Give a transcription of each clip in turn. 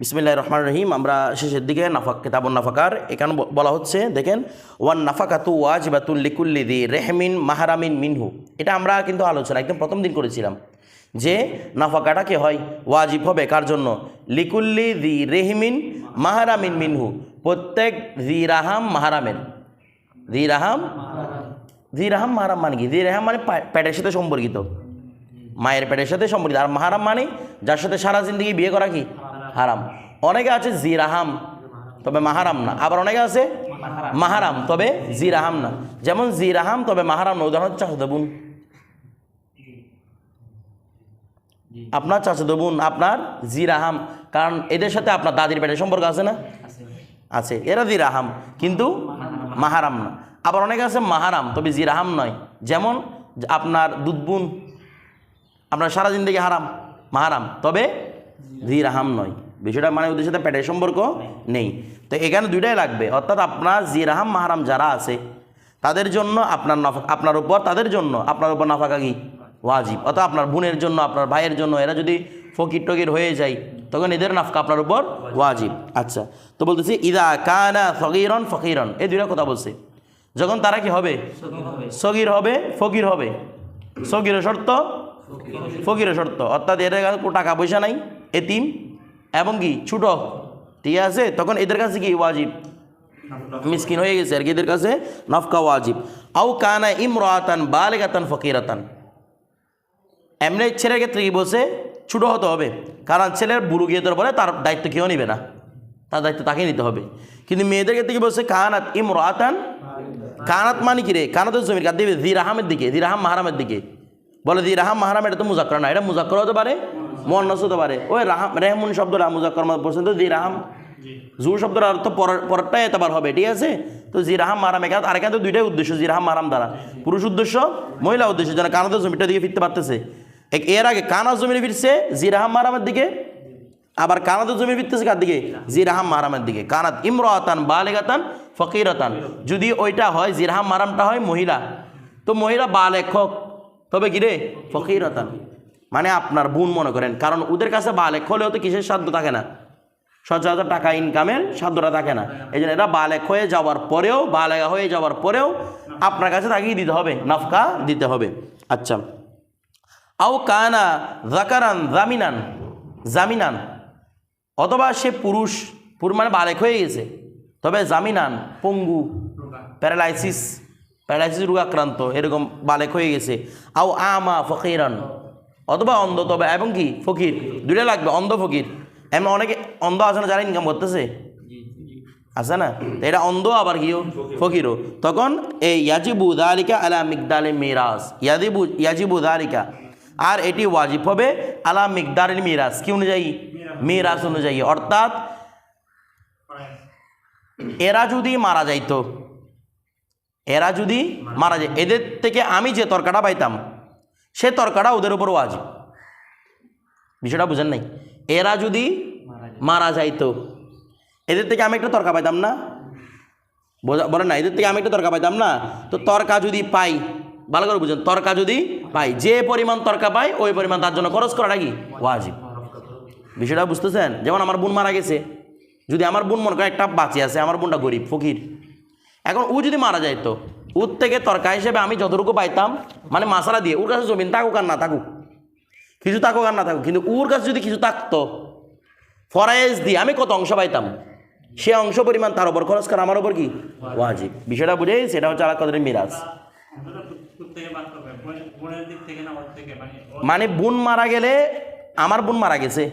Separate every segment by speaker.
Speaker 1: বিসমিল্লাহ রহমান রহিম। আমরা শেষের দিকে নাফাক কিতাবুন নাফাকার এখানে বলা হচ্ছে, দেখেন ওয়ান নাফাকাতু ওয়াজিবাতুল লিকুল্লি দি রেহমিন মাহারামিন মিনহু। এটা আমরা কিন্তু আলোচনা, একদম প্রথম দিন করেছিলাম, যে নাফাকাটা কি হয়? ওয়াজিব হবে কার জন্য? লিকুল্লি দি রেহমিন মাহারামিন মিনহু। প্রত্যেক দি রাহাম মাহারামের। দি রাহাম? মাহারাম মানে কি? দি রাহাম মানে পেটের সাথে সম্পর্কিত। মায়ের পেটের সাথে সম্পর্কিত। আর মাহারাম মানে যার সাথে সারা জিন্দগি বিয়ে করা কি? হারাম। অনেকে আছে জিরাহাম, তবে মাহারাম না। আবার অনেকে আছে মাহারাম, তবে জিরাহাম না। যেমন জিরাহাম, তবে মাহারাম না। উদাহরণ চাচাতো বোন। আপনার চাচাতো বোন, আপনার জিরাহাম। কারণ এদের সাথে আপনার দাদির পেটের সম্পর্ক আছে না? আছে। এরা জিরাহাম, কিন্তু মাহারাম না। আবার অনেকে আছে মাহারাম, তবে জিরাহাম নয়। যেমন আপনার দুধবুন আপনার সারা জিন্দগি হারাম, মাহারাম, তবে জিরাহাম নয়। বিষয়টা মানে ওদের সাথে পেটের সম্পর্ক নেই। তো এখানে দুইটাই লাগবে। অর্থাৎ আপনার জিরাহাম মাহারাম যারা আছে তাদের জন্য আপনার নফা আপনার উপর তাদের জন্য আপনার উপর নাফাকা কি? ওয়াজিব। অর্থাৎ আপনার বোনের জন্য আপনার ভাইয়ের জন্য এরা যদি ফকির টকির হয়ে যায় তখন এদের নাফকা আপনার উপর ওয়াজিব। আচ্ছা তো বলতেছি ইদা কানা ফকিরন ফকিরন। এই দুইটা কথা বলছে। যখন তারা কি হবে? সগির হবে। ফকির হবে। সগিরের শর্ত? ফকিরের শর্ত। অর্থাৎ এদের কাছে টাকা পয়সা নাই এতিম। এবং কি? ছোট। ঠিক আছে? তখন এদের কাছে কি ওয়াজিব? মিসকিন হয়ে গেছে। আর কি এদের কাছে? নফকা ওয়াজিব। আউ কানা ইমরাতান বালেগাতান ফকিরাতান। এমনি ছেলের ক্ষেত্রে কি বলছে? ছোটো হতে হবে। কারণ ছেলের বুড়ো গিয়ে পরে তার দায়িত্ব কেউ নিবে না। তার দায়িত্ব তাকে নিতে হবে। কিন্তু মেয়েদের ক্ষেত্রে কি বলছে? কানাত ইমরাতান কানাত মানে কি রে? কানাতের জমির কার দিবে জিরাহামের দিকে জিরাহাম মাহারামের দিকে। বলে জিরাহাম মাহারাম, এটা তো মুজাক্কর না। এটা মুজাক্কর হতে পারে। মন্নাস হতে পারে। ওই রাহাম রেহমুন শব্দটা মুজাক্কর মধ্যে পড়ছেন তো জিরাহাম জু। শব্দের অর্থ পরের পরেরটাই এতবার হবে ঠিক আছে? তো জিরাহাম মারাম এখানে আর এখানে তো দুইটাই উদ্দেশ্য জিরাহাম মারাম দ্বারা। পুরুষ উদ্দেশ্য মহিলা উদ্দেশ্য যেন কানাতের জমিটা দিকে ফিরতে পারতেছে। এক- এর আগে কানা জমিনে ফিরছে জিরাহাম মারামের দিকে। আবার কানাতের জমি ফিরতেছে কার দিকে? জিরাহাম মারামের দিকে। কানাত ইমরাতান বালেগাতান ফকিরাতান। যদি ওইটা হয় জিরাহাম মারামটা হয় মহিলা। তো মহিলা বালেখক তবে কি রে? ফকিরাতান। মানে আপনার বোন মনে করেন, কারণ ওদের কাছে বালেক হলেও তো কিসের সাধ্য থাকে না? সচরাচর টাকা ইনকামের সাধ্যটা থাকে না। এই জন্য এরা বালেক হয়ে যাওয়ার পরেও বালেগা হয়ে যাওয়ার পরেও আপনার কাছে তাকেই দিতে হবে, নাফকা দিতে হবে। আচ্ছা। আও কানা জাকারান জামিনান জামিনান। অথবা সে পুরুষ পুরুষ মানে বালেক হয়ে গেছে, তবে জামিনান, পঙ্গু, প্যারালাইসিস প্যারালাইসিস রোগাক্রান্ত এরকম বালেক হয়ে গেছে। আও আমা ফকিরান অথবা অন্ধ, তবে এবং কি? ফকির। দুইটা লাগবে, অন্ধ, ফকির। এমন অনেকে অন্ধ আছে না যারা ইনকাম করতেছে? আছে না? এটা অন্ধ আবার কিও? ফকিরও। তখন এই ইয়াজিবু দালিকা আলা মিকদালে মিরাজ। ইয়াজিবু ইয়াজিবু দালিকা। আর এটি ওয়াজিব হবে আলা মিকদারের মিরাজ। কি অনুযায়ী? মিরাজ অনুযায়ী। অর্থাৎ এরা যদি মারা যাইতো, এরা যদি মারা যায়, এদের থেকে আমি যে তরকাটা পাইতাম সে তরকাটা ওদের উপর ওয়াজিব। বিষয়টা বুঝেন নাই? এরা যদি মারা যাইতো, এদের থেকে আমি একটা তর্কা পাইতাম না? বোঝা- বলেন না, এদের থেকে আমি একটা তর্কা পাইতাম না? তো তর্কা যদি পাই, ভালো করে বুঝেন, তর্কা যদি পাই, যে পরিমাণ তর্কা পাই ওই পরিমাণ তার জন্য খরচ করাটা কি? ওয়াজিব। বিষয়টা বুঝতেছেন? যেমন আমার বোন মারা গেছে, যদি আমার বোন মনে করে একটা বাঁচি আছে, আমার বোনটা গরিব, ফকির, এখন ও যদি মারা যাইতো ওর থেকে তরকা হিসেবে আমি যতটুকু পাইতাম মানে মশালা দিয়ে ওর কাছে জমিন থাকুক আর না থাকুক, কিছু থাকুক আর না থাকুক, কিন্তু ওর কাছে যদি কিছু থাকতো ফরাইজ দিয়ে আমি কত অংশ পাইতাম? সে অংশ পরিমাণ তার উপর খরচ করা আমার উপর কি? ওয়াজিব। বিষয়টা বুঝে সেটা হচ্ছে আলাদা কদরের মিরাজ।
Speaker 2: মানে
Speaker 1: বোন মারা গেলে আমার বোন মারা গেছে।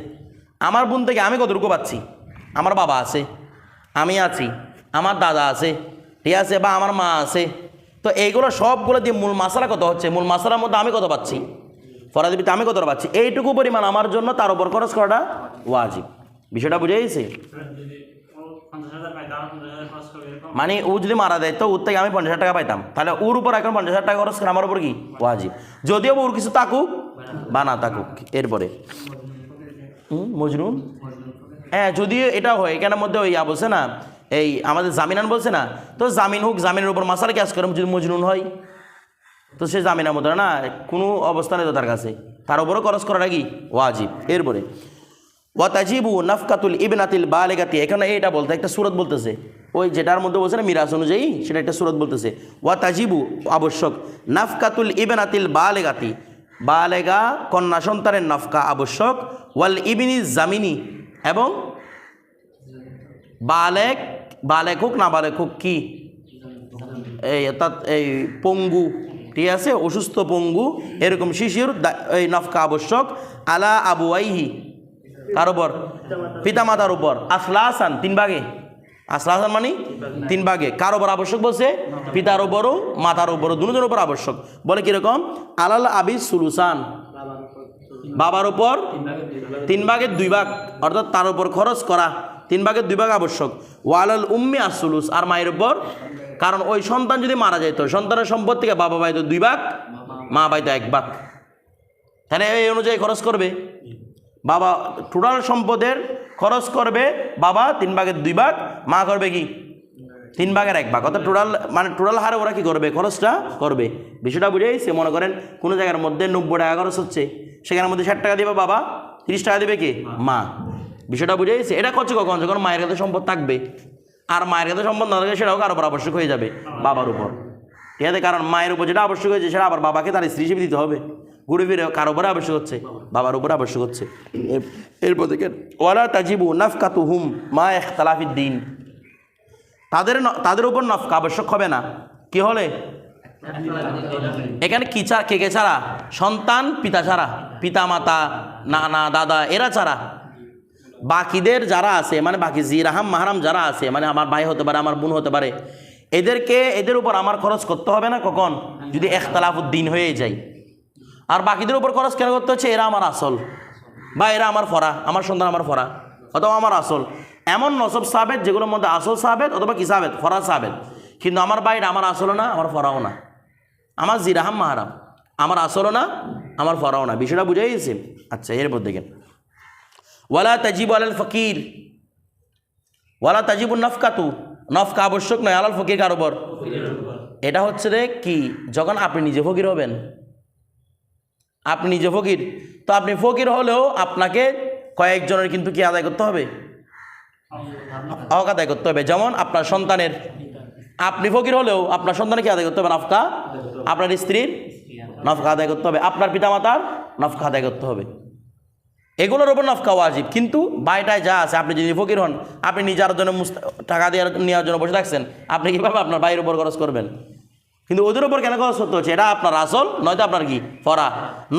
Speaker 1: আমার বোন থেকে আমি কতটুকু পাচ্ছি? আমার বাবা আছে, আমি আছি, আমার দাদা আছে, ঠিক আছে, বা আমার মা আছে। তো এইগুলো সবগুলো দিয়ে মূল মশলা কত হচ্ছে? মূল মশলার মধ্যে আমি কত পাচ্ছি? ফরাদিবিতে আমি কত পাচ্ছি? এইটুকু পরিমাণ আমার জন্য তার উপর খরচ করাটা ওয়াজিব। বিষয়টা বুঝে গেছে? মানে ও যদি মারা যায় তো ওর থেকে আমি পঞ্চাশ টাকা পাইতাম। তাহলে ওর উপর এখন পঞ্চাশ হাজার টাকা খরচ করে আমার উপর কি? ওয়াজিব। যদিও ওর কিছু তাকুক বা না তাকুক, এরপরে। মজনুন? হ্যাঁ যদিও এটা হয়, এখানের মধ্যে ওই বলছে না এই আমাদের জামিনান বলছে না? তো জামিন হোক, জামিনের উপর মাসালা ক্যাশ করে যদি মজনুন হয়। তো সে জামিনের মতো না, কোনো অবস্থানে তো তার কাছে। তার উপরও খরচ করাটা কি ওয়াজিব। এরপরে ওয়া তাজিবু নাফকাতুল ইবনাতিল বালেগাতি। এখানে এটা বলতে, একটা সুরত বলতেছে। ওই যেটার মধ্যে বলছে না, মিরাজ অনুযায়ী, সেটা একটা সুরত বলতেছে। ওয়া তাজিবু আবশ্যক। নাফকাতুল ইবনাতিল বালেগাতি। বালেগা কন্যা সন্তানের নাফকা আবশ্যক। ওয়াল ইবিনি জামিনি। এবং বা বালেক বালেক হোক, না বালেক হোক, কি? এই অর্থাৎ এই পঙ্গু, ঠিক আছে? অসুস্থ পঙ্গু, এরকম শিশুর এই নফকা আবশ্যক, আলা আবু আইহি কার উপর? পিতামাতার উপর। আসলাসান, তিন ভাগে। আসলাসান মানে? তিন ভাগে। কার উপর আবশ্যক বলছে? পিতার উপরও, মাতার উপরও, দুজনের উপর আবশ্যক। বলে কীরকম? আলাল আবি সুলুসান। বাবার উপর তিন ভাগের দুই ভাগ। অর্থাৎ তার উপর খরচ করা। তিন ভাগের দুই ভাগ আবশ্যক। ওয়ালাল উম্মি আসুলুস আর মায়ের উপর। কারণ ওই সন্তান যদি মারা যেত সন্তানের সম্পদ থেকে বাবা পাইতো দুই ভাগ, মা পাইতো এক ভাগ। তাহলে এই অনুযায়ী খরচ করবে। বাবা টোটাল সম্পদের খরচ করবে বাবা তিন ভাগের দুই ভাগ, মা করবে কি? তিন ভাগের এক ভাগ। অর্থাৎ টোটাল মানে টোটাল হারে ওরা কি করবে? খরচটা করবে। বিষয়টা বুঝেই সে মনে করেন কোনো জায়গার মধ্যে নব্বই টাকা খরচ হচ্ছে। সেখানের মধ্যে ষাট টাকা দেবে বাবা, তিরিশ টাকা দেবে কে? মা। বিষয়টা বুঝেইছে এটা করছে কখন? যখন মায়ের কাছে সম্পদ থাকবে। আর মায়ের কাছে সম্পদ না থাকলে সেটাও কার উপর আবশ্যক হয়ে যাবে, বাবার উপর। ঠিক আছে? কারণ মায়ের উপর যেটা আবশ্যক হয়েছে, সেটা আবার বাবাকে তার স্ত্রী হিসেবে দিতে হবে। ঘুরে ফিরে কার উপরে আবশ্যক হচ্ছে? বাবার উপরে আবশ্যক হচ্ছে। এর- এরপর দেখেন, ওয়ালা তাজিবু নাফকাতু হুম মা এখতালাফিদ্দিন তাদের তাদের উপর নফকা আবশ্যক হবে না। কি হলে? এখানে কি ছাড়া কে কে ছাড়া? সন্তান, পিতা ছাড়া। পিতা, মাতা, নানা, দাদা, এরা ছাড়া। বাকিদের যারা আছে মানে বাকি জিরাহাম, মাহারাম যারা আছে মানে আমার ভাই হতে পারে, আমার বোন হতে পারে, এদেরকে, এদের উপর আমার খরচ করতে হবে না কখন? যদি একতলাফুদ্দিন হয়ে যায়। আর বাকিদের উপর খরচ কেন করতে হচ্ছে? এরা আমার আসল। বা এরা আমার ফরা, আমার সন্তান আমার ফরা, অথবা আমার আসল। এমন নসব সাবেদ, যেগুলোর মধ্যে আসল সাবেদ অথবা কি সাবেদ? ফরা সাবেদ। কিন্তু আমার বাইরে আমার আসলও না, আমার ফরাও না। আমার জিরাহাম, মাহারাম। আমার আসলও না, আমার ফরাও না। বিষয়টা বুঝে গেছে। আচ্ছা এরপর দেখেন। ওয়ালা তাজিব আলাল ফকির। ওয়ালা তাজিবুন নফকাতু। নফকা আবশ্যক নয়, আলাল ফকির কার উপর? এটা হচ্ছে রে কি? যখন আপনি নিজে ফকির হবেন। আপনি নিজে ফকির। তো আপনি ফকির হলেও আপনাকে কয়েকজনের কিন্তু কি আদায় করতে হবে? হক আদায় করতে হবে। যেমন আপনার সন্তানের। আপনি ফকির হলেও আপনার সন্তানকে আদায় করতে হবে? নফকা? আপনার স্ত্রীর? নফকা আদায় করতে হবে। আপনার পিতামাতার? নফকা আদায় করতে হবে। এগুলোর ওপর নফকা ওয়াজিব। কিন্তু বাইটায় যা আছে, আপনি যদি ফকির হন, আপনি নিজের জন্য টাকা দেওয়ার নেওয়ার জন্য বসে থাকছেন, আপনি কীভাবে আপনার বাইরের উপর খরচ করবেন? কিন্তু ওদের উপর কেন খরচ করতে হচ্ছে? এটা আপনার আসল, নয়তো আপনার কি? ফরা।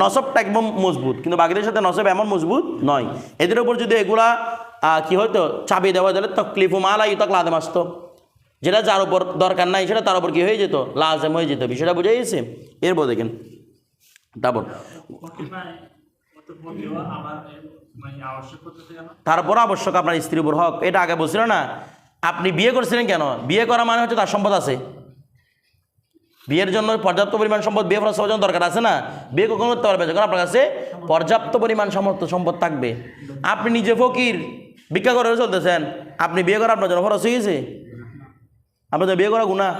Speaker 1: নসবটা একদম মজবুত। কিন্তু বাকিদের সাথে নসব এমন মজবুত নয়। এদের উপর যদি এগুলা কি হয়তো চাবি দেওয়া গেলে তকলিফু মালা ইউতক লাদেম আসতো। যেটা যার উপর দরকার নাই, সেটা তার উপর কি হয়ে যেত? লাজেম হয়ে যেত। বিষয়টা বুঝে গেছে? এরপর দেখেন। তারপর। তারপর আবশ্যক আপনার স্ত্রীর উপর হক। এটা আগে বলছিল না আপনি বিয়ে করছিলেন কেন? বিয়ে করা মানে হচ্ছে তার সম্পদ আছে। বিয়ের জন্য পর্যাপ্ত পরিমাণ সম্পদ বিয়ে করার জন্য দরকার আছে না? বিয়ে কখন করতে পারবে যখন আপনার কাছে পর্যাপ্ত পরিমাণ সমর্থ সম্পদ থাকবে। আপনি নিজে ফকির ভিক্ষা করে চলতেছেন। আপনি বিয়ে করা আপনার জন্য খরচ হয়ে গেছে? আপনার তো বিয়ে করা গুণা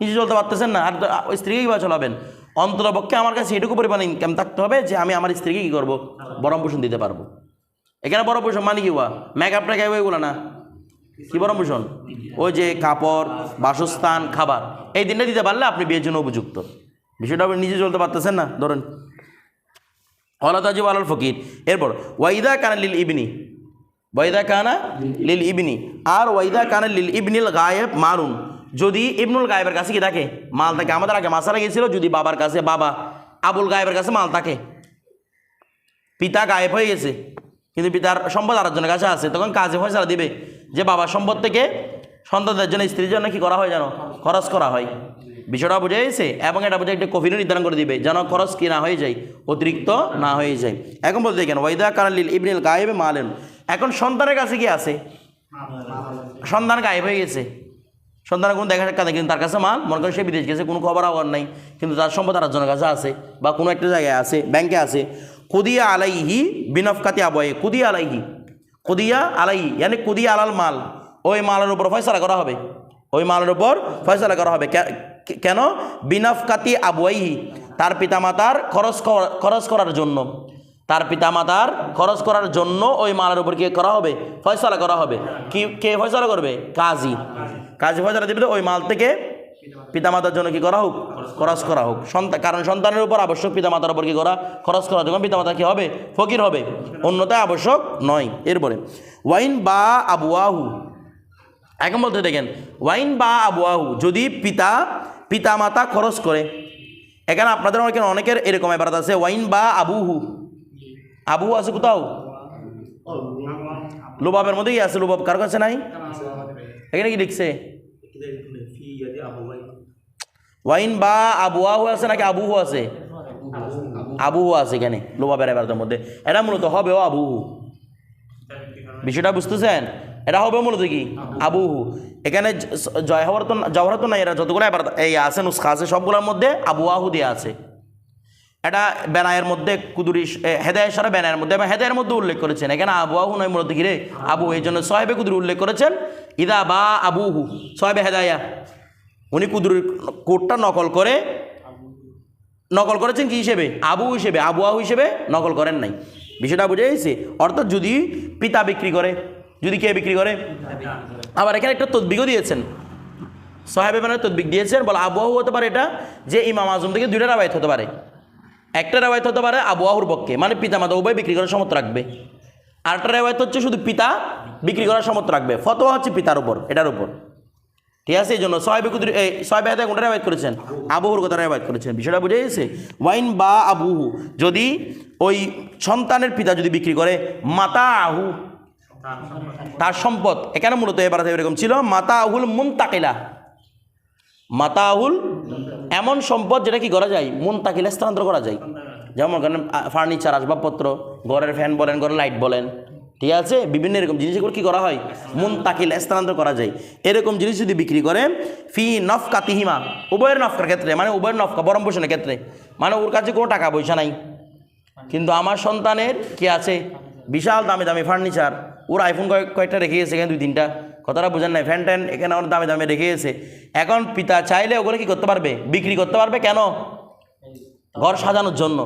Speaker 1: নিজে চলতে পারতেছেন না। আর তো আ- ওই স্ত্রীকে কীভাবে চলাবেন। অন্তত পক্ষে আমার কাছে এটুকু পরিমাণ ইনকাম থাকতে হবে যে আমি আমার স্ত্রীকে কী করব? বরম পোষণ দিতে পারব। এখানে বড় পোষণ মানে কি হওয়া মেকআপ টেকআপ ওইগুলো না? কি বরম পোষণ? ওই যে কাপড়, বাসস্থান, খাবার। এই দিনটা দিতে পারলে আপনি বিয়ের জন্য উপযুক্ত। বিষয়টা আপনি নিজে চলতে পারতেছেন না, ধরেন। অলাতাজিব আলাল ফকির। এরপর ওয়াইদা কানা লিল ইবনি। ওয়াইদা কানা লিল ইবনি। আর ওয়াইদা কানা লিল ইবনিল গায়েব মারুন। যদি ইবনুল গায়েবের কাছে কি থাকে? মাল থাকে। আমাদের আগে মাসারা গেছিল যদি বাবার কাছে বাবা আবুল গায়েবের কাছে মাল থাকে। পিতা গায়েব হয়ে গেছে, কিন্তু পিতার সম্পদ আর আরেকজনের কাছে আছে। তখন কাজে ফয়সালা দিবে যে বাবার সম্পদ থেকে সন্তানদের জন্য, স্ত্রীর জন্য কি করা হয় জানো? খরচ করা হয়। বিষয়টা বুঝে গেছে? এবং এটা বুঝে একটা কফিনও নির্ধারণ করে দিবে, যেন খরচ কি না হয়ে যায়, অতিরিক্ত না হয়ে যায়। এখন বলতে দেখেন, ওয়াইদা কানালিল ইবনিল গায়েবে মালেন। এখন সন্তানের কাছে কি আছে? সন্তান গায়েব হয়ে গেছে। সন্তানের কোনো দেখা সাক্ষাৎ কিন্তু তার কাছে মাল, মনে করেন সে বিদেশ গেছে, কোনো খবর আবার নাই, কিন্তু তার সম্পদ আর একজনের কাছে আছে বা কোনো একটা জায়গায় আছে, ব্যাংকে আছে। কুদিয়া আলাইহি বিনফকাতি আবয়ে কুদিয়া আলাইহি কুদিয়া আলাইহি মানে কুদিয়া আলাল মাল, ওই মালের উপর ফয়সালা করা হবে, ওই মালের উপর ফয়সালা করা হবে কেন? বিনফকাতি আবুয়াইহি তার পিতামাতার খরচ খরচ করার জন্য, তার পিতামাতার খরচ করার জন্য ওই মালের উপর কি করা হবে? ফয়সলা করা হবে। কি কে ফয়সলা করবে? কাজী। কাজী ফয়সলা দিবে ওই মাল থেকে পিতামাতার জন্য কি করা হোক? খরচ করা হোক। সন্তান কারণ সন্তানের উপর আবশ্যক পিতামাতার উপর কি করা? খরচ করা। যখন পিতামাতা কি হবে? ফকির হবে। অন্যতায় আবশ্যক নয়। এরপরে ওয়াইন বা আবুয়াহু। এখন বলতে দেখেন ওয়াইন বা আবুয়াহু যদি পিতা পিতামাতা খরচ করে। এখানে আপনাদের অনেকের অনেকের এরকম এবার আছে ওয়াইন বা আবুহু। আবুহু আছে কোথাও? লোবাবের মধ্যেই আছে লোবাব কার কাছে নাই? এখানে কি লিখছে? ওয়াইন বা আবুয়াহু আছে নাকি আবুহু আছে? আবুহু আছে এখানে লোবাবের এবারের মধ্যে। এটা মূলত হবেও আবুহু বিষয়টা বুঝতেছেন? এটা হবে মূলত কি? আবুহু এখানে জয়হর তো জওহর তো নাই, এরা যতগুলো এবার এই আছে, নুসখা আছে, সবগুলোর মধ্যে আবুয়াহু দেওয়া আছে। এটা বেনায়ের মধ্যে কুদুরি হেদায়ের সারা বেনায়ের মধ্যে, এবং হেদায়ের মধ্যে উল্লেখ করেছেন। এখানে আবুয়াহু নয় মূলত কি রে? আবু এই জন্য সোহেবে কুদুরি উল্লেখ করেছেন। ইদা বা আবুহু সোহেবে হেদায়া। উনি কুদুরির কোটটা নকল করে নকল করেছেন কি হিসেবে? আবু হিসেবে। আবুয়াহু হিসেবে নকল করেন নাই। বিষয়টা বুঝে গেছে? অর্থাৎ যদি পিতা বিক্রি করে, যদি কে বিক্রি করে? আবার এখানে একটা তদ্বিকও দিয়েছেন। সাহেব মানে তদ্বিক দিয়েছেন। বলে আবহাওয়া হতে পারে এটা যে ইমাম আজম থেকে দুইটা রাবায়ত হতে পারে। একটা রেওয়ায়ত হতে পারে আবহাওয়ার পক্ষে মানে পিতা মাতা উভয় বিক্রি করার সমর্থ রাখবে। আরেকটা রেওয়ায়ত হচ্ছে শুধু পিতা বিক্রি করার সমর্থ রাখবে। ফতোয়া হচ্ছে পিতার উপর, এটার উপর। ঠিক আছে এই জন্য ছয় বিকুদ এই ছয় বেহাতে কোনটা রেওয়ায়ত করেছেন? আবুহুর কথা রেওয়ায়ত করেছেন? বিষয়টা বুঝে গেছে? ওয়াইন বা আবুহু, যদি ওই সন্তানের পিতা যদি বিক্রি করে মাতা আহু তার সম্পদ এখানে মূলত এবার এরকম ছিল? মাতা আহুল মুনতাকিলা। মাতা আহুল এমন সম্পদ যেটা কি করা যায়? মুনতাকিলা স্থানান্তর করা যায়। যেমন ফার্নিচার আসবাবপত্র, ঘরের ফ্যান বলেন, ঘরের লাইট বলেন। ঠিক আছে? বিভিন্ন এরকম জিনিসগুলো কী করা হয়? মুন তাকিল স্থানান্তর করা যায়। এরকম জিনিস যদি বিক্রি করে, ফি নফকা তিহিমা উভয়ের নফকার ক্ষেত্রে মানে উভয়ের নফকা, বরম পোষণের ক্ষেত্রে মানে ওর কাছে কোনো টাকা পয়সা নাই। কিন্তু আমার সন্তানের কি আছে? বিশাল দামি দামি ফার্নিচার ওর আইফোন কয়েক কয়েকটা রেখে গেছে এখানে, দুই, তিনটা। কথাটা বোঝেন নাই। ফ্যান ট্যান এখানে আমার দামে দামে রেখে গেছে। এখন পিতা চাইলে ওগুলো কি করতে পারবে? বিক্রি করতে পারবে? কেন? ঘর সাজানোর জন্য।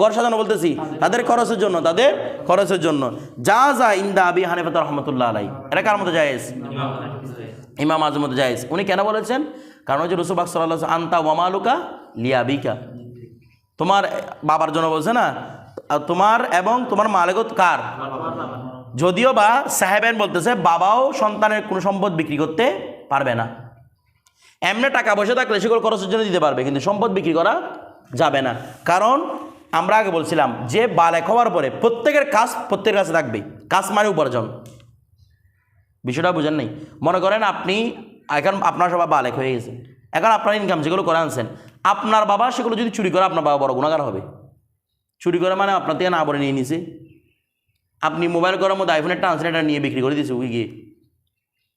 Speaker 1: ঘর সাজানো বলতেছি। তাদের খরচের জন্য, তাদের খরচের জন্য। যা যা ইন্দা আবি হানিফাত রহমতুল্লাহ আলাই। এটা কার মতো জায়েজ? ইমাম আজম মতো জায়েজ। উনি কেন বলেছেন? কারণ হচ্ছে রসুবাক সাল্লাহ আন্তা ওয়ামালুকা লিয়াবিকা। তোমার বাবার জন্য বলছে না? তোমার এবং তোমার মালিকত কার? যদিও বা সাহেবেন বলতেছে, বাবাও সন্তানের কোনো সম্পদ বিক্রি করতে পারবে না। এমনি টাকা পয়সা থাকলে সেগুলো খরচের জন্য দিতে পারবে, কিন্তু সম্পদ বিক্রি করা যাবে না। কারণ আমরা আগে বলছিলাম যে বালেক হওয়ার পরে প্রত্যেকের কাজ প্রত্যেকের কাছে থাকবে। কাজ মানে উপার্জন। বিষয়টা বুঝেন নেই? মনে করেন আপনি, এখন আপনার সবাই বালেক হয়ে গেছে। এখন আপনার ইনকাম যেগুলো করে আনছেন, আপনার বাবা সেগুলো যদি চুরি করে, আপনার বাবা বড় গুণাগার হবে। চুরি করে মানে আপনার থেকে না বলে নিয়ে নিছে। আপনি মোবাইল করার মধ্যে আইফোনের ট্রান্সলেটার নিয়ে বিক্রি করে দিয়েছে ওই গিয়ে।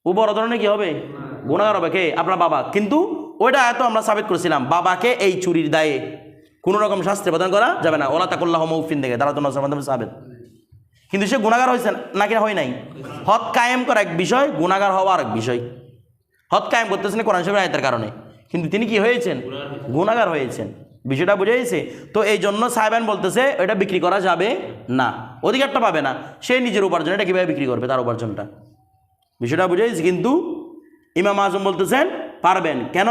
Speaker 1: ও বড় ধরনের কী হবে? গুণাগার হবে কে? আপনার বাবা। কিন্তু ওইটা এত আমরা সাবিত করেছিলাম, বাবাকে এই চুরির দায়ে। কোনো রকম শাস্তি প্রদান করা যাবে না। ওলা তাকুল্লাহ মৌফিন থেকে তারা তো মাধ্যমে সাবেত কিন্তু সে গুণাগার হয়েছে নাকি হয় নাই? হদ কায়েম করা এক বিষয় গুণাগার হওয়া আরেক বিষয়। হদ কায়েম করতেছেন কোরআন শরীফের আয়তের কারণে। কিন্তু তিনি কি হয়েছেন? গুণাগার হয়েছেন। বিষয়টা বুঝে গেছে? তো এই জন্য সাহেবান বলতেছে, এটা বিক্রি করা যাবে না। অধিকারটা পাবে না। সে নিজের উপার্জন এটা কীভাবে বিক্রি করবে তার উপার্জনটা? বিষয়টা বুঝে গেছি, কিন্তু ইমাম আজম বলতেছেন, পারবেন। কেন?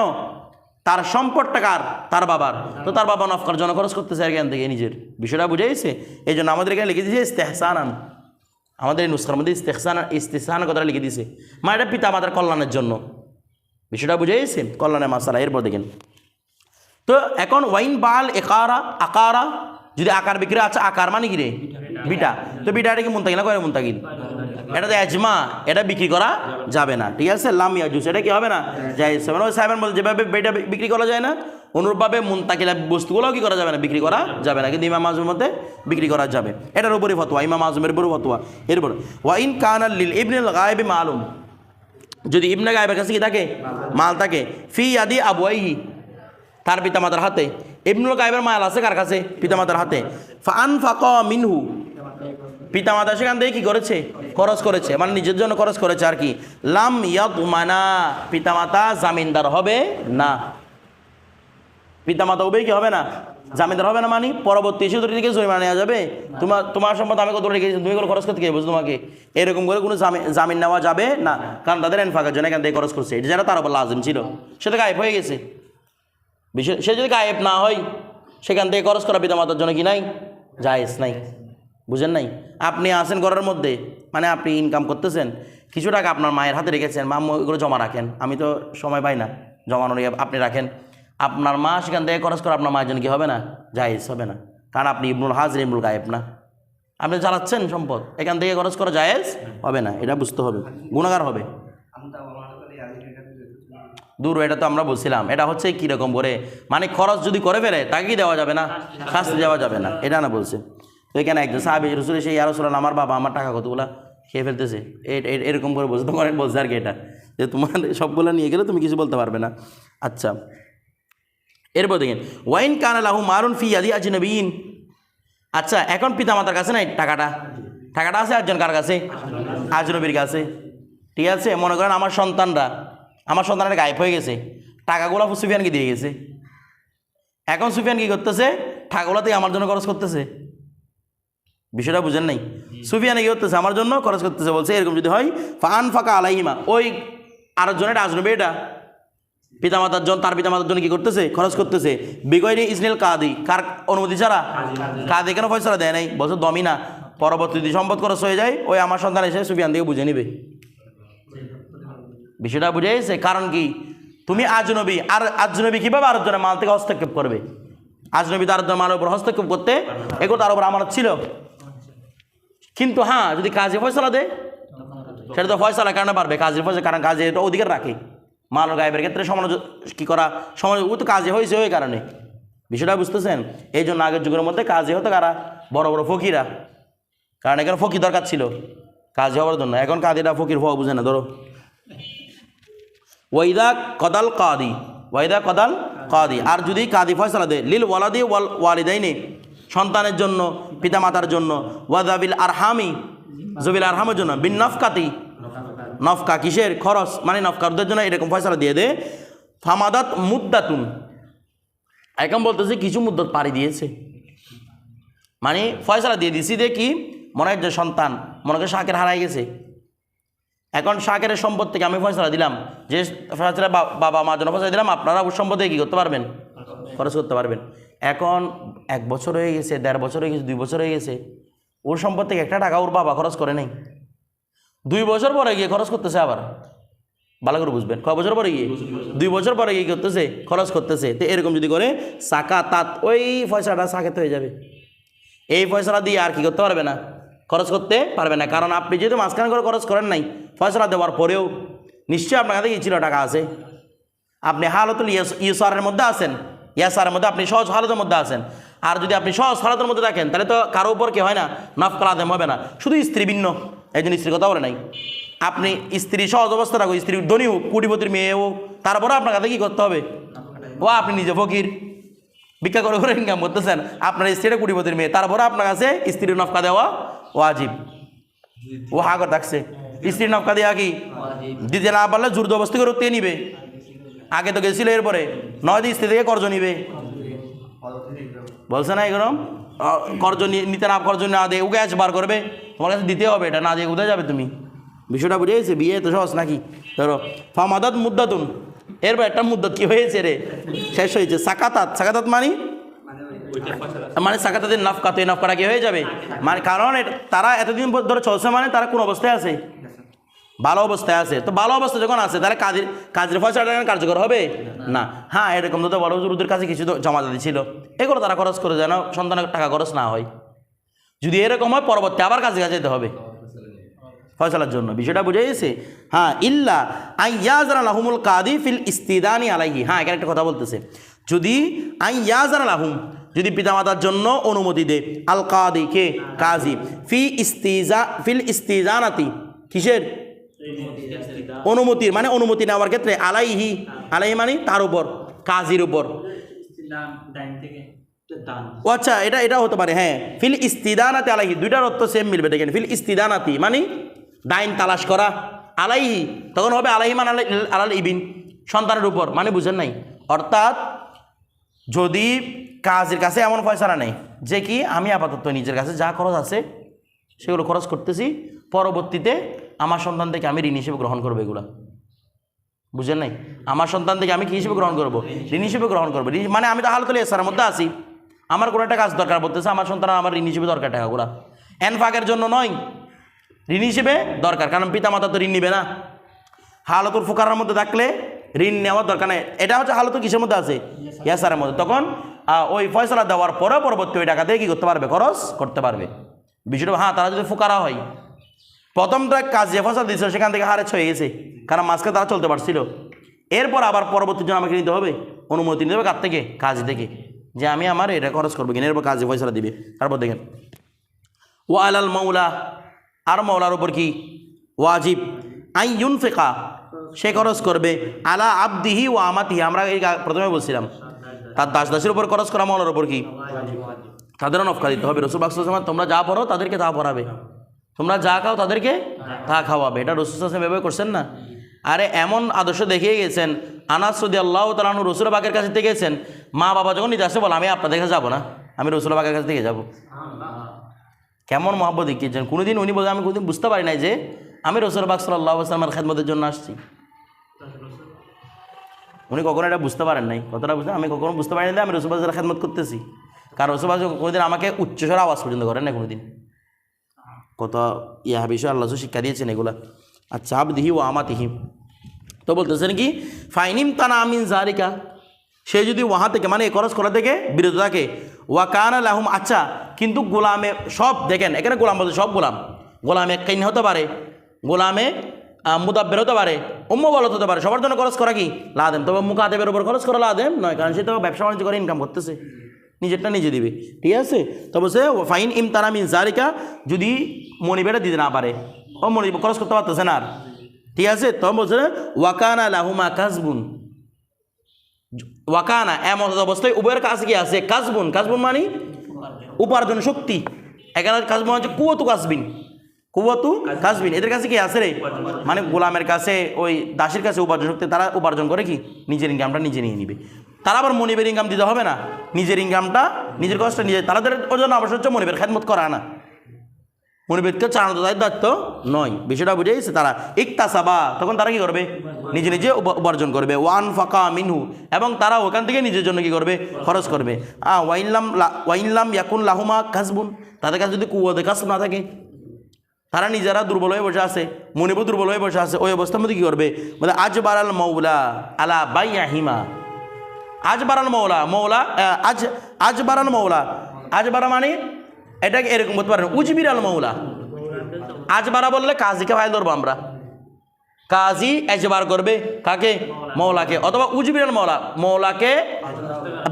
Speaker 1: তার সম্পদটা কার? তার বাবার। তো তার বাবা নফকার জন্য খরচ করতেছে এখান থেকে নিজের। বিষয়টা বুঝে গেছে? এই জন্য আমাদের এখানে লিখে দিয়েছে ইস্তেহসানান। আমাদের এই নুসখার মধ্যে ইস্তেহসান ইস্তেহসান কথাটা লিখে দিয়েছে। মা এটা পিতা মাতার কল্যাণের জন্য। বিষয়টা বুঝে গেছে? কল্যাণের মাসালা। এরপর দেখেন। তো এখন ওয়াইন বাল একারা আকারা যদি আকার বিক্রি আছে আকার মানে কি রে? বিটা। তো বিটা এটা কি মুন্তাকিল না করে মুন্তাকিল এটা তো এজমা, এটা বিক্রি করা যাবে না, ঠিক আছে? লাম ইয়াজুস, এটা কি হবে না? যাই, সেভেন বলে যেভাবে বেটা বিক্রি করা যায় না, অনুরূপভাবে মুন্তাকিলা বস্তুগুলোও কি করা যাবে না? বিক্রি করা যাবে না, কিন্তু ইমাম আজমের মধ্যে বিক্রি করা যাবে। এটার উপরে ফতোয়া, ইমাম আজমের উপরে ফতোয়া। এরপর ওয়াইন কান লিল ইবনুল গায়েবে মালুম, যদি ইবনে গায়েবের কাছে কি থাকে? মাল থাকে। ফি আদি আবুয়াইহি, তার পিতামাতার হাতে। ইবনুল গায়েবের মাল আছে কার কাছে? পিতামাতার হাতে। ফান ফাক মিনহু পিতামাতা সেখান থেকে কি করেছে? খরচ করেছে। মানে নিজের জন্য খরচ করেছে আর কি। লাম মানা পিতামাতা জামিনদার হবে না। পিতামাতা উভয় কি হবে না? জামিনদার হবে না মানি? পরবর্তী ধরে থেকে জরিমানা নেওয়া যাবে। তোমার তোমার সম্পদ আমি কত রেখেছি? তুমি এগুলো খরচ করতে কে বুঝছ তোমাকে এরকম করে কোনো জামিন নেওয়া যাবে না। কারণ তাদের এনফাকের জন্য এখান থেকে খরচ করছে। এটা যারা তার উপর লাজিম ছিল। সেটা গায়েব হয়ে গেছে। বিষয় সে যদি গায়েব না হয়, সেখান থেকে খরচ করা পিতামাতার জন্য কি নাই? জায়েজ নাই। বুঝেন নাই? আপনি আছেন ঘরের মধ্যে মানে আপনি ইনকাম করতেছেন, কিছু টাকা আপনার মায়ের হাতে রেখেছেন মা ওইগুলো জমা রাখেন, আমি তো সময় পাই না, জমানোর ইয়ে আপনি রাখেন। আপনার মা সেখান থেকে খরচ করা আপনার মায়ের জন্য কি হবে না? জায়েজ হবে না, কারণ আপনি ইবনুল হাজির ইবনুল গায়েব না। আপনি চালাচ্ছেন সম্পদ, এখান থেকে খরচ করা জায়েজ হবে না, এটা বুঝতে হবে, গুণাগার হবে। দূর, এটা তো আমরা বলছিলাম, এটা হচ্ছে কীরকম করে মানে খরচ যদি করে ফেলে, তাকে কি দেওয়া যাবে না? শাস্তি দেওয়া যাবে না, এটা না বলছে। তো এখানে একজন সাহাবি? রসুল সেই আর রসুল আমার বাবা আমার টাকা কতগুলা? খেয়ে ফেলতেছে। এরকম করে বলছে। তোমার বলছে আর কি এটা? যে তোমার সবগুলো নিয়ে গেলে তুমি কিছু বলতে পারবে না। আচ্ছা। এরপর দেখেন, ওয়াইন কান আলাহু মারুন ফি আদি আজনবীন। আচ্ছা এখন পিতামাতার কাছে নাই টাকাটা? টাকাটা আছে একজন কার কাছে? আজনবীর কাছে। ঠিক আছে, মনে করেন আমার সন্তানরা, আমার সন্তানের গায়েব হয়ে গেছে। টাকাগুলো সুফিয়ানকে দিয়ে গেছে। এখন সুফিয়ান কী করতেছে? টাকাগুলো আমার জন্য খরচ করতেছে। বিষয়টা বুঝেন নাই? সুফিয়ানে কি করতেছে? আমার জন্য খরচ করতেছে বলছে, এরকম যদি হয় ফান ফাঁকা আলাইহিমা। ওই আরেকজনের আজনবী এটা? পিতামাতার জন্য তার পিতামাতার জন্য কি করতেছে? খরচ করতেছে। বিগয়নি ইসনিল কাদি। কার অনুমতি ছাড়া? কাদি কেন ফয়সলা দেয় নাই? বছর দমি না। পরবর্তী যদি সম্পদ খরচ হয়ে যায়, ওই আমার সন্তান এসে সুফিয়ান থেকে বুঝে নিবে। বিষয়টা বুঝে গেছে? কারণ কি? তুমি আজনবী আর আজনবী কীভাবে আরেকজনের মাল থেকে হস্তক্ষেপ করবে? আজনবী তার মালের উপর হস্তক্ষেপ করতে এগুলো তার উপর আমার ছিল। কিন্তু হ্যাঁ যদি কাজে ফয়সলা দেয়, সেটা তো ফয়সলার কারণে পারবে কাজের ফয়সলা, কারণ কাজে এটা অধিকার রাখে। মাল গায়েবের ক্ষেত্রে সমালোচ, কী করা? সমাজ, ও তো কাজে হয়েছে ওই কারণে। বিষয়টা বুঝতেছেন? এই জন্য আগের যুগের মধ্যে কাজে হতো কারা? বড় বড় ফকিরা। কারণ এখানে ফকির দরকার ছিল। কাজে হওয়ার জন্য। এখন কাদিরা ফকির হওয়া বুঝে না, ধরো। ওয়াইদা কদাল কাদি। ওয়াইদা কদাল কাদি। আর যদি কাদি ফয়সালা দেয়, লিল ওয়ালাদি ওয়াল, ওয়ালিদাইনে সন্তানের জন্য পিতামাতার জন্য। ওয়াদাবিল আরহামি, জবিল আরহামের জন্য। বিন নফকাতি। নফকা কিসের? খরচ। মানে নফকারদের জন্য এরকম ফয়সালা দিয়ে দে। ফামাদাত মুদ্দাতুন। এখন বলতেছে, কিছু মুদ্দত পাড়ি দিয়েছে। মানে ফয়সালা দিয়ে দিছি দিয়ে কি? মনে হয় যে সন্তান। মনে করে শাকের হারাই গেছে। এখন শাকের সম্পদ থেকে আমি ফয়সলা দিলাম। যে ফয়সলা বাবা মা জন্য ফয়সলা দিলাম, আপনারা সম্পদে কী করতে পারবেন? খরচ করতে পারবেন। এখন এক বছর হয়ে গেছে, দেড় বছর হয়ে গেছে, দুই বছর হয়ে গেছে। ওর সম্পদ থেকে একটা টাকা ওর বাবা খরচ করে নেই। দুই বছর পরে গিয়ে খরচ করতেছে আবার। ভালো করে বুঝবেন কয় বছর পরে গিয়ে? দুই বছর পরে গিয়ে করতেছে, খরচ করতেছে। তো এরকম যদি করে সাকা তাত ওই পয়সাটা সাকেতে হয়ে যাবে। এই পয়সাটা দিয়ে আর কি করতে পারবে না? খরচ করতে পারবে না। কারণ আপনি যেহেতু মাঝখানে করে খরচ করেন নাই পয়সাটা দেওয়ার পরেও নিশ্চয়ই আপনার কাছে ছিল টাকা আছে। আপনি হালতুল ইয়েস- ইয়সারের মধ্যে আছেন। ইয়াসারের মধ্যে আপনি সহজ হালতের মধ্যে আছেন। আর যদি আপনি সহজ হালতের মধ্যে থাকেন তাহলে তো কারও উপর কি হয় না? নফকাল আদেম হবে না। শুধু স্ত্রী ভিন্ন। এই জন্য স্ত্রীর কথা বলে নাই। আপনি স্ত্রী সহজ অবস্থা থাকো স্ত্রী ধনী হোক কুটিপতির মেয়ে হোক তারপরে আপনার কাছে কী করতে হবে? ও আপনি নিজে ফকির। ভিক্ষা করে করে ইনকাম করতেছেন আপনার স্ত্রীটা কুটিপতির মেয়ে তারপরে আপনার কাছে স্ত্রীর নফকা দেওয়া ওয়াজিব। ও হাগর থাকছে। স্ত্রীর নফকা দেওয়া কি? দিতে না পারলে জোর জবস্তি করে তে নিবে। আগে তো গেছিল এরপরে। নয় দিন থেকে কর্জ নিবে। বলছে না এরকম কর্জ নিতে না, কর্জ না দে, ওকে আজ বার করবে। তোমার কাছে দিতে হবে এটা, না দিয়ে কোথায় যাবে তুমি? বিষয়টা বুঝে গেছে? বিয়ে তো সহজ নাকি? ধরো, ফামাদাত মুদ্দাতুন। এরপর একটা মুদ্দত কি হয়েছে রে? শেষ হয়েছে। সাকাতাত। সাকাতাত মানে? মানে সাকাতাদের নফকা তো এই নফকাটা কি হয়ে যাবে? মানে কারণ তারা এতদিন ধরে চলছে মানে তারা কোন অবস্থায় আছে? ভালো অবস্থায় আছে। তো ভালো অবস্থা যখন আছে, তাহলে কাজের কাজের ফয়সাটা কার্যকর হবে? না। হ্যাঁ এরকম তো বড় হুজুরদের কাছে কিছু জমা ছিল। এগুলো তারা খরচ করে যেন সন্তানের টাকা খরচ না হয়। যদি এরকম হয়, পরবর্তী আবার কাজে কাজে যেতে হবে। ফয়সালার জন্য। বিষয়টা বুঝে গেছে? হ্যাঁ ইল্লা আইয়াজার আলাহুমুল কাদি ফিল ইস্তিদানি আলাইহি। হ্যাঁ এখানে একটা কথা বলতেছে। যদি আইয়াজার আলাহুম যদি পিতামাতার জন্য অনুমতি দে আল কাদি কে? কাজী। ফি ইস্তিজা, ফিল ইস্তিজানাতি। কিসের? অনুমতির মানে অনুমতি নেওয়ার ক্ষেত্রে আলাইহি আলাইহি মানে তার উপর কাজীর উপর।
Speaker 2: ডাইন থেকে দান
Speaker 1: ও আচ্ছা এটা এটা হতে পারে হ্যাঁ। ফিল ইস্তিদানাতে আলাইহি দুইটার অর্থ সেম মিলবে দেখেন ফিল ইস্তিদানাতি মানে ডাইন তালাশ করা আলাইহি তখন হবে আলাইহি মানে আলাল ইবিন সন্তানের উপর মানে বুঝেন নাই। অর্থাৎ যদি কাজের কাছে এমন ফয়সালা নেই যে কি আমি আপাতত নিজের কাছে যা খরচ আছে সেগুলো খরচ করতেছি পরবর্তীতে আমার সন্তান থেকে আমি ঋণ হিসেবে গ্রহণ করব এগুলা। বুঝলেন নাই? আমার সন্তান থেকে আমি কি হিসেবে গ্রহণ করব? ঋণ হিসেবে গ্রহণ করব। মানে আমি তো হালতলে এসার মধ্যে আসি আমার কোনো একটা কাজ দরকার পড়তেছে আমার সন্তান আমার ঋণ হিসেবে দরকার টাকাগুলা এন ফাঁকের জন্য নয়, ঋণ হিসেবে দরকার, কারণ পিতা মাতা তো ঋণ নিবে না। হালতুর ফুকারার মধ্যে থাকলে ঋণ নেওয়ার দরকার নেই। এটা হচ্ছে হালতু কিসের মধ্যে আছে? ইয়াসারের মধ্যে। তখন ওই ফয়সলা দেওয়ার পরে পরবর্তী ওই টাকা দিয়ে কী করতে পারবে? খরচ করতে পারবে। বিষয়টা হ্যাঁ তারা যদি ফুকারা হয় প্রথমটা কাজ যে ফসল দিয়েছিল সেখান থেকে হারেছ হয়ে গেছে। কারণ মাঝকে তারা চলতে পারছিল। এরপর আবার পরবর্তী জন্য আমাকে নিতে হবে অনুমতি নিতে হবে কার থেকে কাজ থেকে। যে আমি আমার এটা খরচ করব কিনা এরপর কাজে পয়সাটা দিবে। তারপর দেখেন ও আলাল মৌলা আর মৌলার উপর কি? ওয়াজিব। আই ইউন ফেকা সে খরচ করবে আলা আবদিহি ও আমাতিহি। আমরা এই প্রথমে বলছিলাম তার দাস দাসের উপর খরচ করা মৌলার উপর কি? তাদেরও নফকা দিতে হবে। রসুল বাক্সাম তোমরা যা পড়ো তাদেরকে তা পড়াবে। তোমরা যা খাও তাদেরকে তা খাওয়াবে। এটা রসুল হাসান ব্যবহার করছেন না। আরে এমন আদর্শ দেখিয়ে গেছেন আনাস সদি আল্লাহ তালানু রসুল বাগের কাছে থেকে গেছেন মা বাবা যখন নিজে আসে বলো আমি আপনাদের কাছে যাব না আমি রসুল বাগের কাছে থেকে যাব। কেমন মহব্বত দেখিয়েছেন। কোনোদিন উনি বলে আমি কোনোদিন বুঝতে পারি নাই যে আমি রসুল বাগ সাল্লাহ আসলামের খেদমতের জন্য আসছি। উনি কখনো এটা বুঝতে পারেন নাই। কতটা বুঝতে আমি কখনো বুঝতে পারি না আমি রসুলবাজের খেদমত করতেছি। কারণ রসুলবাজ কোনোদিন আমাকে উচ্চস্বর আওয়াজ পর্যন্ত করেন না কোনোদিন। কত ইয়া বিষয় আল্লাহ শিক্ষা দিয়েছেন এগুলা। আচ্ছা আবদিহি ও আমাতিহি। তো বলতেছেন কি ফাইনিম তানা আমিন জারিকা সে যদি ওয়াহা থেকে মানে খরচ করা থেকে বিরত থাকে কান আলাহুম আচ্ছা কিন্তু গোলামে সব দেখেন এখানে গোলাম বলতে সব গোলাম। গোলামে কাইন হতে পারে গোলামে আহ, মুদাব্বের হতে পারে উম্ম বলত হতে পারে সবার জন্য খরচ করা কি? লাদেম। তবে মুকাদেবের উপর খরচ করা লাদেম নয় কারণ সে তো ব্যবসা বাণিজ্য করে ইনকাম করতেছে। নিজেরটা নিজে দিবে, ঠিক আছে? তবে সে ফাইন ইম তারা মিন জারিকা যদি মনিবেটা দিতে না পারে। ও মনিব খরচ করতে পারতেছে না আর। ঠিক আছে? তবে বলছে, ওয়াকানা লাহুমা কাজবুন ওয়াকানা এমন অবস্থায় উভয়ের কাছে কি আছে? কাজবুন কাজবুন মানে উপার্জন শক্তি। এখানে কাজবুন হচ্ছে কুয়তু কাজবিন কুয়তু কাজবিন এদের কাছে কি আছে রে? মানে গোলামের কাছে, ওই দাসের কাছে উপার্জন শক্তি, তারা উপার্জন করে কি? নিজের ইনকামটা নিজে নিয়ে নিবে। তারা আবার মনিবের ইনকাম দিতে হবে না। নিজের ইনকামটা, নিজের কষ্টটা নিজে তাদের জন্য অবশ্য হচ্ছে মনিবের খেদমত করা না। মনিবেদকে চালানো তাদের দায়িত্ব নয়। বিষয়টা বুঝে গেছে তারা। ইকতাসাবা, তখন তারা কি করবে? নিজে নিজে উপ- উপার্জন করবে। ওয়ান ফাঁকা মিনহু। এবং তারা ওখান থেকে নিজের জন্য কি করবে? খরচ করবে। আ ওয়াইনলাম ওয়াইনলাম ইয়াকুন লাহুমা কাসবুন। তাদের কাছে যদি কুয়াতে কাসব না থাকে, তারা নিজেরা দুর্বল হয়ে বসে আছে। মনিপুর দুর্বল হয়ে বসে আছে। ওই অবস্থার মধ্যে কী করবে? বলে আজ বারাল মৌলা আলা বাইয়াহিমা। বারাল মৌলা মৌলা আজ আজ বারাল মৌলা। আজ বারা মানে এটাকে এরকম বলতে পারেন, উজবিরাল মৌলা। আজ বারা বললে কাজীকে ভাই ধরবো আমরা। কাজী এজবার করবে কাকে? মৌলাকে। অথবা উজবিরাল মৌলা, মৌলাকে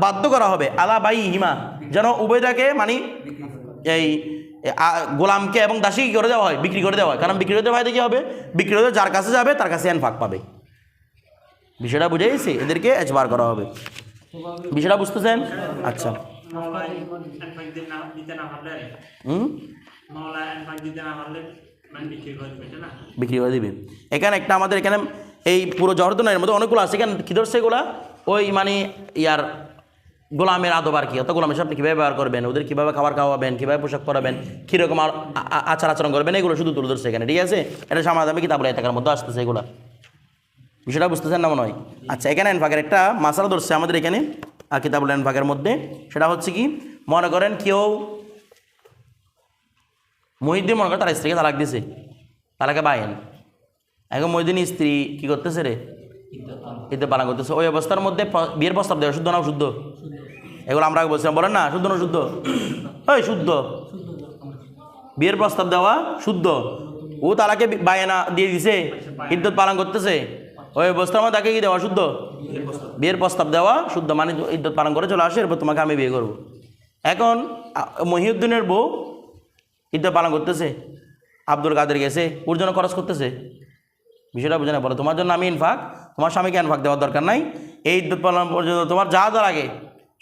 Speaker 1: বাধ্য করা হবে। আলা বাই হিমা যেন উভয়টাকে মানে এই গোলামকে এবং দাসী কী করে দেওয়া হয়? বিক্রি করে দেওয়া হয়। কারণ বিক্রি করতে ফায়দা কি হবে? বিক্রি হতে যার কাছে যাবে, তার কাছে ফাঁক পাবে। বিষয়টা বুঝে গেছি? এদেরকে এজবার করা হবে। বিষয়টা বুঝতেছেন? আচ্ছা।
Speaker 2: মানে বিক্রি করে দিবে
Speaker 1: এখানে একটা আমাদের এখানে এই পুরো জহরদনের মধ্যে অনেকগুলো আছে। এখানে কী ধরছে এগুলা? ওই মানে ইয়ার গোলামের আদব আর কি। অত গোলামের সাথে কীভাবে ব্যবহার করবেন ওদের কীভাবে খাবার খাওয়াবেন কীভাবে পোশাক পরাবেন কীরকম আচার আচরণ করবেন এগুলো শুধু তুলে ধরছে এখানে ঠিক আছে? এটা সমাজ আমি কিতাবুল টাকার মধ্যে আসতেছে এগুলা। বিষয়টা বুঝতেছেন না মনে হয়? আচ্ছা এখানে এনফাকের একটা মাসালা ধরছে আমাদের এখানে কিতাবুল এনফাকের মধ্যে। সেটা হচ্ছে কি, মনে করেন কেউ মহিদ্দিন মনে করেন তার স্ত্রীকে তালাক দিছে। তালাকে বাইন এখন মহিদিন স্ত্রী কি করতেছে রে? ঈদে পালন করতেছে। ওই অবস্থার মধ্যে বিয়ের প্রস্তাব দেওয়া, শুদ্ধ না শুদ্ধ এগুলো আমরা বলছিলাম। বলেন না, শুদ্ধ না শুদ্ধ ওই শুদ্ধ। বিয়ের প্রস্তাব দেওয়া শুদ্ধ। ও তালাকে বায়না দিয়ে দিছে। ইদ্যত পালন করতেছে। ওই অবস্থার মধ্যে তাকে কি দেওয়া? শুদ্ধ? বিয়ের প্রস্তাব দেওয়া, শুদ্ধ মানে ইদ্যত পালন করে চলে আসে, এরপর তোমাকে আমি বিয়ে করব। এখন মহিউদ্দিনের বউ ঈদটা পালন করতেছে, আব্দুল কাদের গেছে, ওর জন্য খরচ করতেছে। বিষয়টা বুঝে না বলো, তোমার জন্য আমি ইনফাক তোমার স্বামীকে ইনফাক দেওয়ার দরকার নাই। এই ঈদ পালন পর্যন্ত তোমার যা যা লাগে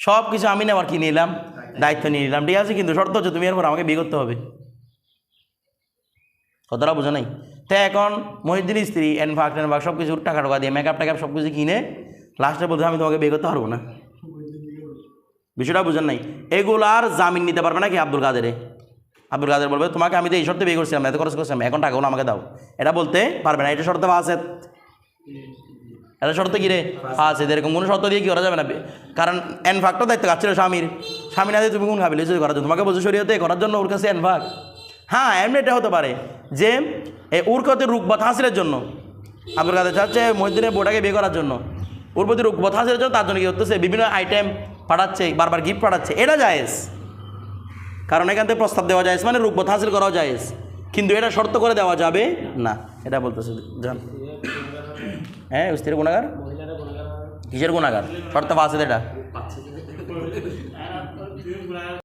Speaker 1: সব কিছু আমি নেওয়ার কি নিলাম? দায়িত্ব নিয়ে নিলাম, ঠিক আছে? কিন্তু শর্ত হচ্ছে তুমি এরপর আমাকে বিয়ে করতে হবে। কতটা বোঝো নাই? তো এখন মহিদ্দিন স্ত্রী, এন এনফাক টেনফাক সব কিছু টাকা টাকা দিয়ে মেকআপ টেকআপ সব কিছু কিনে লাস্টে বলতে আমি তোমাকে বিয়ে করতে পারব না? বিষয়টা বুঝেন নাই? এগুলার জামিন নিতে পারবে না কি আব্দুল কাদেরে আব্দুল কাদের বলবে, তোমাকে আমি তো এই শর্তে বিয়ে করছিলাম এত খরচ করছিলাম, এখন টাকাগুলো আমাকে দাও। এটা বলতে পারবে না, এটা শর্তে আছে এটা শর্ত কি রে? আছে এরকম কোনো শর্ত দিয়ে কি করা যাবে না? কারণ এনফাকটা দায়িত্ব কাজ ছিল? স্বামীর। স্বামী না দিয়ে তুমি কোন খাবি লিচুরি করার জন্য? তোমাকে বলছো শরীয়তে, করার জন্য ওর কাছে এনফাক হ্যাঁ এমনি এটা হতে পারে। যে এ ওর কাছে রূপবত হাসিলের জন্য আব্দুল কাদের চাচ্ছে মহিদিনের বোটাকে বিয়ে করার জন্য ওর প্রতি রূপবত হাসিলের জন্য তার জন্য কি করতেছে বিভিন্ন আইটেম পাঠাচ্ছে, বারবার গিফট পাঠাচ্ছে। এটা জায়েজ। কারণ এখান থেকে প্রস্তাব দেওয়া যায় মানে রূপবত হাসিল করাও যায় কিন্তু এটা শর্ত করে দেওয়া যাবে না। এটা বলতেছে, জান। হ্যাঁ স্ত্রীর গুণাগার? কিসের গুণাগার? শর্ত ফাঁসে এটা।